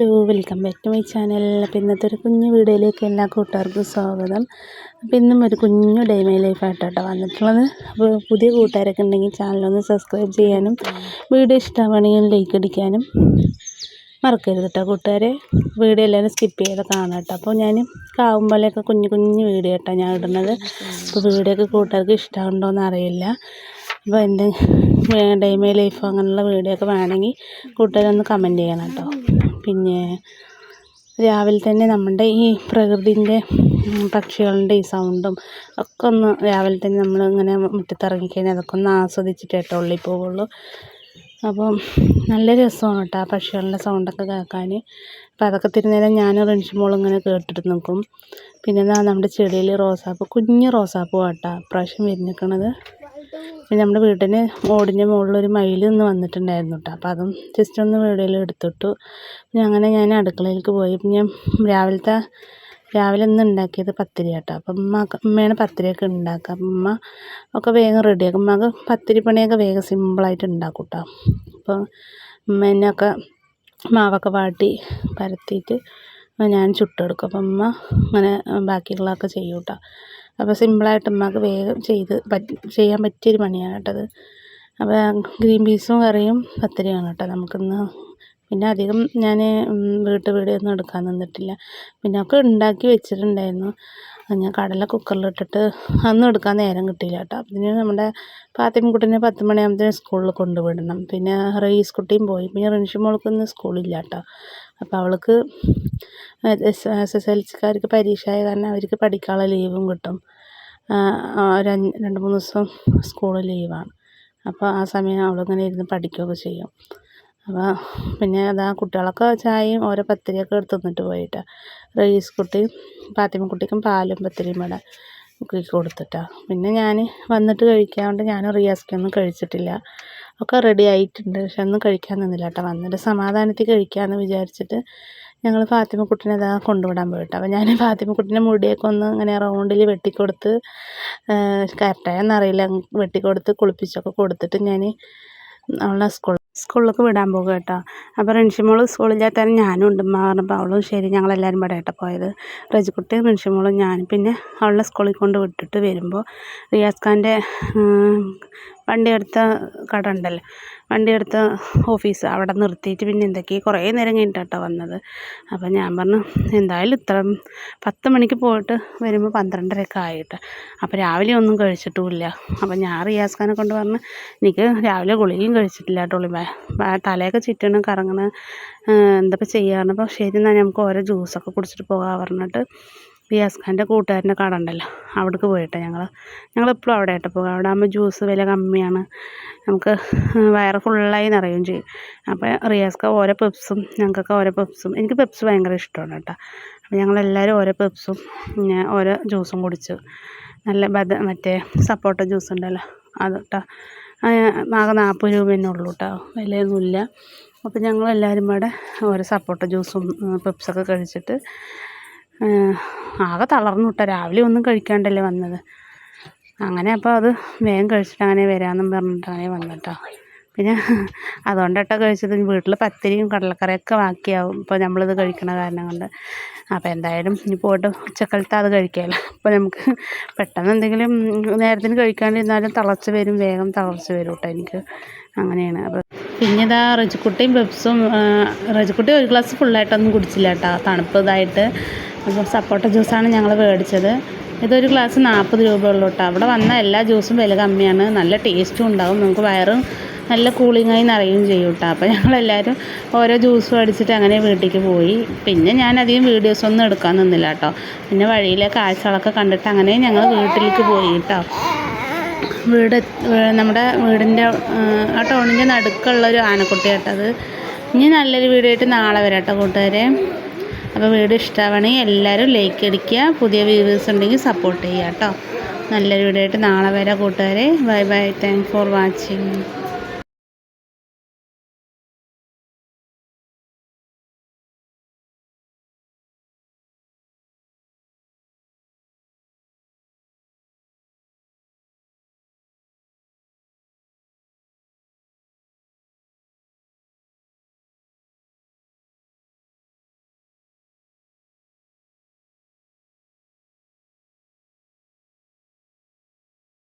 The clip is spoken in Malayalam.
Hello welcome back to my channel അപ്പോൾ ഇന്നത്തെ ഒരു കുഞ്ഞു വീഡിയോയിലേക്ക് എല്ലാ കൂട്ടുകാർക്കും സ്വാഗതം. അപ്പോൾ ഇന്നും ഒരു കുഞ്ഞു ഡേ മൈ ലൈഫായിട്ട് വന്നിട്ടുള്ളത്. അപ്പോൾ പുതിയ കൂട്ടുകാരൊക്കെ ഉണ്ടെങ്കിൽ ചാനലൊന്ന് സബ്സ്ക്രൈബ് ചെയ്യാനും വീഡിയോ ഇഷ്ടമാണെങ്കിൽ ലൈക്ക് അടിക്കാനും മറക്കരുത് കേട്ടോ കൂട്ടുകാരെ. വീഡിയോ എല്ലാവരും സ്കിപ്പ് ചെയ്ത് കാണാം കേട്ടോ അപ്പോൾ ഞാൻ കാവുമ്പോലെയൊക്കെ കുഞ്ഞു കുഞ്ഞു വീഡിയോ കേട്ടോ ഞാൻ ഇടുന്നത്. അപ്പോൾ വീഡിയോ ഒക്കെ കൂട്ടുകാർക്ക് ഇഷ്ടമുണ്ടോ എന്ന് അറിയില്ല. അപ്പോൾ എന്റെ ഡേ മൈ ലൈഫ് അങ്ങനെയുള്ള വീഡിയോ ഒക്കെ വേണമെങ്കിൽ കൂട്ടുകാരൊന്ന് കമന്റ് ചെയ്യണം കേട്ടോ. പിന്നെ രാവിലെ തന്നെ നമ്മുടെ ഈ പ്രകൃതിന്റെ പക്ഷികളുടെ ഈ സൗണ്ടും ഒക്കെ ഒന്ന് രാവിലെ തന്നെ നമ്മൾ ഇങ്ങനെ മുറ്റത്തിറങ്ങിക്കഴിഞ്ഞാൽ അതൊക്കെ ഒന്ന് ആസ്വദിച്ചിട്ട് കേട്ടോ ഉള്ളിൽ പോവുള്ളൂ. അപ്പം നല്ല രസമാണ് കേട്ടോ ആ പക്ഷികളുടെ സൗണ്ടൊക്കെ കേൾക്കാൻ. അപ്പം അതൊക്കെ തിരുന്നേരം ഞാൻ റിൻഷിമോളും ഇങ്ങനെ കേട്ടിട്ട് നിൽക്കും. പിന്നെ നമ്മുടെ ചെടിയിൽ റോസാപ്പ് കുഞ്ഞ് റോസാപ്പ് കേട്ടോ ഇപ്രാവശ്യം വിരിഞ്ഞിരിക്കണത്. പിന്നെ നമ്മുടെ വീടിന് ഓടിന്റെ മുകളിലൊരു മയിൽ ഇന്ന് വന്നിട്ടുണ്ടായിരുന്നു കേട്ടോ അപ്പോൾ അതും ജസ്റ്റ് ഒന്ന് വീഡിയോയിൽ എടുത്തിട്ടു. പിന്നെ അങ്ങനെ ഞാൻ അടുക്കളയിലേക്ക് പോയി. പിന്നെ രാവിലത്തെ രാവിലെ ഇന്ന് ഉണ്ടാക്കിയത് പത്തിരി കേട്ടോ അപ്പം ഉമ്മ ഉമ്മയാണ് പത്തിരിയൊക്കെ ഉണ്ടാക്കുക. അപ്പം ഉമ്മ ഒക്കെ വേഗം റെഡിയാക്കും ഉമ്മക്ക് പത്തിരി പണിയൊക്കെ വേഗം സിമ്പിളായിട്ട് ഉണ്ടാക്കും കേട്ടോ അപ്പോൾ ഉമ്മ തന്നെയൊക്കെ മാവൊക്കെ വാട്ടി പരത്തിയിട്ട് ഞാൻ ചുട്ടെടുക്കും. അപ്പം ഉമ്മ അങ്ങനെ ബാക്കിയുള്ളതൊക്കെ ചെയ്യും കേട്ടോ അപ്പോൾ സിമ്പിളായിട്ട് നമുക്ക് വേഗം ചെയ്ത് പറ്റി ചെയ്യാൻ പറ്റിയൊരു പണിയാണ് കേട്ടത് അപ്പോൾ ഗ്രീൻ പീസും കറിയും പത്തിരിയാണ് കേട്ടോ നമുക്കിന്ന്. പിന്നെ അധികം ഞാൻ വീട്ട് വീഡിയോ എടുക്കാൻ നിന്നിട്ടില്ല. പിന്നെ ഒക്കെ ഉണ്ടാക്കി വെച്ചിട്ടുണ്ടായിരുന്നു. ഞാൻ കടല കുക്കറിലിട്ടിട്ട് അന്ന് എടുക്കാൻ നേരം കിട്ടിയില്ല കേട്ടോ. പിന്നെ നമ്മുടെ പാത്തിമക്കുട്ടീനെ പത്ത് മണിയാകുമ്പോഴത്തേനും സ്കൂളിൽ കൊണ്ടുവിടണം പിന്നെ റയീസ് കുട്ടിയും പോയി. പിന്നെ റിൻഷി മോൾക്ക് ഇന്ന് സ്കൂളില്ല കേട്ടോ. അപ്പോൾ അവൾക്ക് എസ് എസ് എൽ സിക്കാർക്ക് പരീക്ഷ ആയ കാരണം അവർക്ക് പഠിക്കാനുള്ള ലീവും കിട്ടും. ഒരു രണ്ട് മൂന്ന് ദിവസം സ്കൂൾ ലീവാണ് അപ്പോൾ ആ സമയം അവളിങ്ങനെ ഇരുന്ന് പഠിക്കുകയൊക്കെ ചെയ്യും. അപ്പോൾ പിന്നെ അതാ കുട്ടികളൊക്കെ ചായയും ഓരോ പത്തിരിയൊക്കെ എടുത്ത് തന്നിട്ട് പോയിട്ടാ. റയീസ് കുട്ടിയും ഫാത്തിമക്കുട്ടിക്കും പാലും പത്തിരിയും ഇവിടെ കുട്ടിക്ക് കൊടുത്തിട്ടാ. പിന്നെ ഞാൻ വന്നിട്ട് കഴിക്കാണ്ട് ഞാൻ റിയാസ്ക്കൊന്നും കഴിച്ചിട്ടില്ല. ഒക്കെ റെഡി ആയിട്ടുണ്ട്. പക്ഷെ ഒന്നും കഴിക്കാൻ നിന്നില്ല കേട്ടോ വന്നിട്ട് സമാധാനത്തിൽ കഴിക്കാമെന്ന് വിചാരിച്ചിട്ട് ഞങ്ങൾ ഫാത്തിമക്കുട്ടീനെ ഇതാ കൊണ്ടുവിടാൻ പോയിട്ട്. അപ്പോൾ ഞാൻ ഫാത്തിമ കുട്ടിന്റെ മുടിയൊക്കെ ഒന്ന് ഇങ്ങനെ റൗണ്ടിൽ വെട്ടിക്കൊടുത്ത് കറക്റ്റായെന്നറിയില്ല. വെട്ടിക്കൊടുത്ത് കുളിപ്പിച്ചൊക്കെ കൊടുത്തിട്ട് ഞാൻ അവളെ സ്കൂൾ സ്കൂളിലേക്ക് വിടാൻ പോകുക കേട്ടോ. അപ്പോൾ റിൻഷിമോൾ സ്കൂളില്ലാത്തവരും ഞാനും ഉണ്ട് പറഞ്ഞപ്പോൾ അവളും ശരി ഞങ്ങളെല്ലാവരും ഇവിടെ കേട്ടോ പോയത്. റജിക്കുട്ടിയും റിൻഷിമോളും ഞാനും പിന്നെ അവളെ സ്കൂളിൽ കൊണ്ട് വിട്ടിട്ട് വരുമ്പോൾ റിയാസ് ഖാന്റെ വണ്ടി എടുത്ത കട ഉണ്ടല്ലോ വണ്ടി എടുത്ത ഓഫീസ് അവിടെ നിർത്തിയിട്ട് പിന്നെ എന്തൊക്കെയോ കുറേ നേരം കഴിഞ്ഞിട്ടാട്ടോ വന്നത്. അപ്പോൾ ഞാൻ പറഞ്ഞു എന്തായാലും ഇത്ര പത്ത് മണിക്ക് പോയിട്ട് വരുമ്പോൾ പന്ത്രണ്ടരയൊക്കെ ആയിട്ട്. അപ്പോൾ രാവിലെ ഒന്നും കഴിച്ചിട്ടുമില്ല. അപ്പോൾ ഞാൻ റിയാസ് ഖാനെ കൊണ്ട് പറഞ്ഞു എനിക്ക് രാവിലെ ഗുളികയും കഴിച്ചിട്ടില്ല കേട്ടോ തലയൊക്കെ ചുറ്റണം കറങ്ങണം എന്തൊക്കെ ചെയ്യാറുണ്ട് അപ്പോൾ ശരി എന്നാൽ നമുക്ക് ഓരോ ജ്യൂസൊക്കെ കുടിച്ചിട്ട് പോകാൻ പറഞ്ഞിട്ട് റിയാസ് ഖാന്റെ കൂട്ടുകാരന്റെ കട ഉണ്ടല്ലോ അവിടേക്ക് പോയിട്ടാണ് ഞങ്ങൾ ഞങ്ങളെപ്പോഴും അവിടെ ആയിട്ട് പോകുക അവിടെ ആകുമ്പോൾ ജ്യൂസ് വില കമ്മിയാണ്. നമുക്ക് വയറ് ഫുള്ളായി നിറയുകയും ചെയ്യും. അപ്പോൾ റിയാസ്ക്ക് ഓരോ പെപ്സും ഞങ്ങൾക്കൊക്കെ ഓരോ പെപ്സും എനിക്ക് പെപ്സ് ഭയങ്കര ഇഷ്ടമാണ് കേട്ടോ. അപ്പോൾ ഞങ്ങളെല്ലാവരും ഓരോ പെപ്സും ഓരോ ജ്യൂസും കുടിച്ചു നല്ല ബദ മറ്റേ സപ്പോട്ട ജ്യൂസ് ഉണ്ടല്ലോ അത് കേട്ടോ ആകെ നാൽപ്പത് രൂപ തന്നെ ഉള്ളൂ കേട്ടോ വിലയൊന്നുമില്ല അപ്പോൾ ഞങ്ങളെല്ലാവരും കൂടെ ഓരോ സപ്പോട്ട ജ്യൂസും പെപ്സൊക്കെ കഴിച്ചിട്ട് ആകെ തളർന്നു വിട്ടോ രാവിലെ ഒന്നും കഴിക്കാണ്ടല്ലേ വന്നത്. അങ്ങനെ അപ്പോൾ അത് വേഗം കഴിച്ചിട്ട് അങ്ങനെ വരാമെന്നും അങ്ങനെ വന്നിട്ടോ പിന്നെ അതുകൊണ്ടാട്ടോ കഴിച്ചത്. വീട്ടിൽ പത്തിരിയും കടലക്കറിയൊക്കെ ബാക്കിയാവും. ഇപ്പോൾ നമ്മളിത് കഴിക്കണ കാരണം കൊണ്ട്. അപ്പോൾ എന്തായാലും ഇനി പോയിട്ട് ഉച്ചക്കാലത്ത് അത് കഴിക്കാമല്ലോ അപ്പോൾ നമുക്ക് പെട്ടെന്ന് എന്തെങ്കിലും നേരത്തിന് കഴിക്കാണ്ടിരുന്നാലും തളർച്ച വരും. വേഗം തളർച്ച വരും കേട്ടോ എനിക്ക്. അങ്ങനെയാണ്. അപ്പോൾ പിന്നെ ഇതാ റജിക്കുട്ടിയും പെപ്സും റജിക്കുട്ടി ഒരു ഗ്ലാസ് ഫുള്ളായിട്ടൊന്നും കുടിച്ചില്ല കേട്ടോ തണുപ്പ് ഇതായിട്ട് അപ്പോൾ സപ്പോട്ട ജ്യൂസാണ് ഞങ്ങൾ മേടിച്ചത്. ഇതൊരു ഗ്ലാസ് നാൽപ്പത് രൂപ ഉള്ളൂ കേട്ടോ. അവിടെ വന്ന എല്ലാ ജ്യൂസും വില കമ്മിയാണ്. നല്ല ടേസ്റ്റും ഉണ്ടാവും. നമുക്ക് വയറും നല്ല കൂളിങ്ങായി നിറയുകയും ചെയ്യും കേട്ടോ. അപ്പോൾ ഞങ്ങളെല്ലാവരും ഓരോ ജ്യൂസും അടിച്ചിട്ട് അങ്ങനെ വീട്ടിലേക്ക് പോയി. പിന്നെ ഞാൻ അധികം വീഡിയോസൊന്നും എടുക്കാൻ നിന്നില്ല കേട്ടോ. പിന്നെ വഴിയിലെ കാഴ്ചകളൊക്കെ കണ്ടിട്ട് അങ്ങനെ ഞങ്ങൾ വീട്ടിലേക്ക് പോയി കേട്ടോ. വീട് നമ്മുടെ വീടിന്റെ ആ ടൗണിന്റെ നടുക്കുള്ള ഒരു ആനക്കുട്ടി കേട്ടത് ഇനി നല്ലൊരു വീഡിയോ ആയിട്ട് നാളെ വരാം കേട്ടോ കൂട്ടുകാരെ. അപ്പോൾ വീഡിയോ ഇഷ്ടമാണെങ്കിൽ എല്ലാവരും ലൈക്ക് അടിക്കുക. പുതിയ വ്യൂവേഴ്സ് ഉണ്ടെങ്കിൽ സപ്പോർട്ട് ചെയ്യുക കേട്ടോ. നല്ലൊരു വീഡിയോ ആയിട്ട് നാളെ വരെ കൂട്ടുകാരെ. Bye bye thank for watching